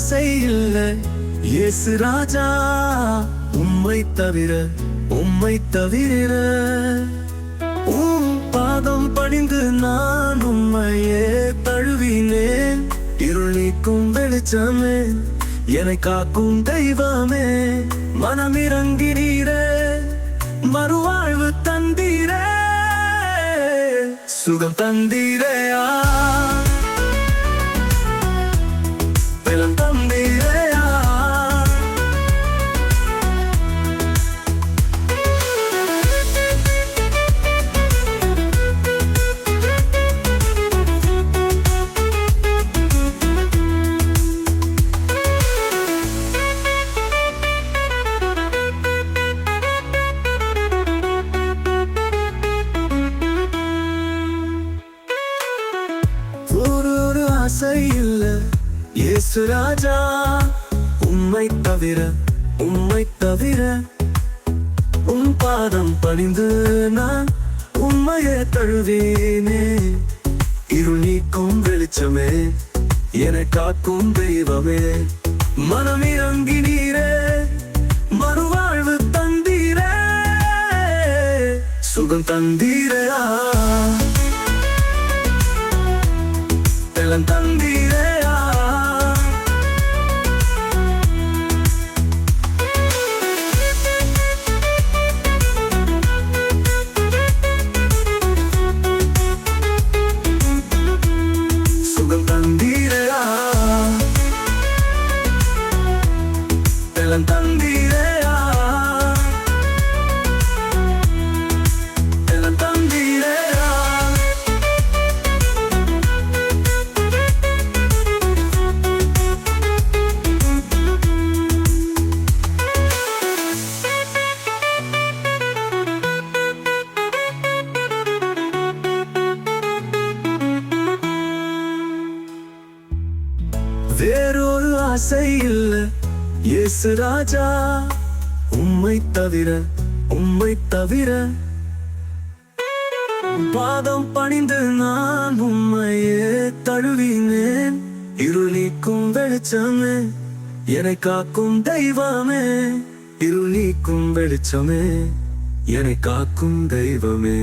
ஆசை இல்லை. இயேசு ராஜா உம்மை தவிர உம்மை தவிர. உம் பாதம் பணிந்து நான் உம்மையே தழுவினேன். இருள் நீக்கும் வெளிச்சமே என்னை காக்கும் தெய்வமே. மனமிறங்கினீரே மறுவாழ்வு தந்தீரே. சுகம் தந்தீரையா. ஆசை இல்ல இயேசு ராஜா. உம்மை தவிர உம்மை தவிர உன் பாதம் பணிந்து நான் உம்மையே தழுவேனே. இருள் நீக்கும் வெளிச்சமே என காக்கும் தெய்வமே. மனம் இறங்கி நீரே மறுவாழ்வு தந்தீரே. சுகம் தந்தீரா. பலம் தந்தீரையா சுகம் தந்தீரையா பலம் தந்தீரையா வேறொரு ஆசை இல்ல. இயேசு ராஜா உம்மை தவிர உம்மை தவிர. பாதம் பணிந்து நான் உம்மையே தழுவினேன். இருளிக்கும் வெளிச்சமே என்னை காக்கும் தெய்வமே. இருளிக்கும் வெளிச்சமே என்னை காக்கும் தெய்வமே.